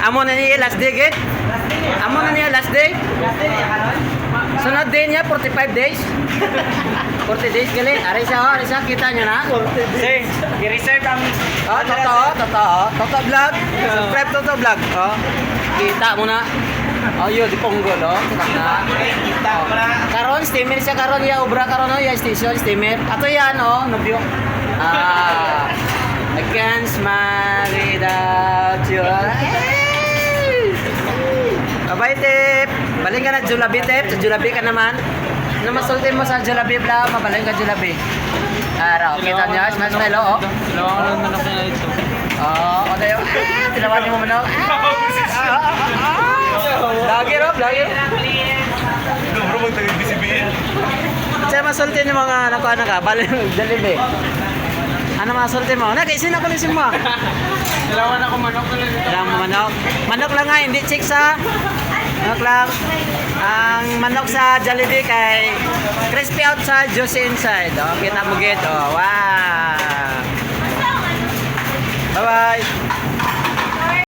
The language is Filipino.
Amo na niya last day, git? Amo na niya last day? Sunod day niya, 45 days. 40 days gali. Aray siya, oh, aray siya, kita niyo na. Sir, i-reserve ang... Oh, totoo, totoo. Totoo vlog. Subscribe to vlog. Oh. Kita mo na. Oh, yun, di oh. Kita na. Na. Karon, steamer siya karon ya obra karon oh, ya station steamer. Ato yan oh, nobyo. Ah. Bye tip. Balik ka na Julabi tip. Sa Julabi ka naman. Ano masulti mo sa Julabi bla? Mabaling ka Julabi. Araw, kita niya. Smile, smile, oh. Dalawa ko lang manok na ito. Oo, oh, tayo. Tinawan mo manok. Lagi ro, lagi ro. Bro, magtagibisibihin. Saya masulti ni mga anak ko anak ka, bali dalibe. Ano masulti mo? Nakaisin ako nisin mo. Dalawa na ako manok na lang. Lang manok. Manok lang nga, hindi chicks ha. Ano, Joke lang. Ang manok sa Jollibee kay crispy outside, juicy inside. Oh, kita mo gito. Oh, wow. Bye-bye.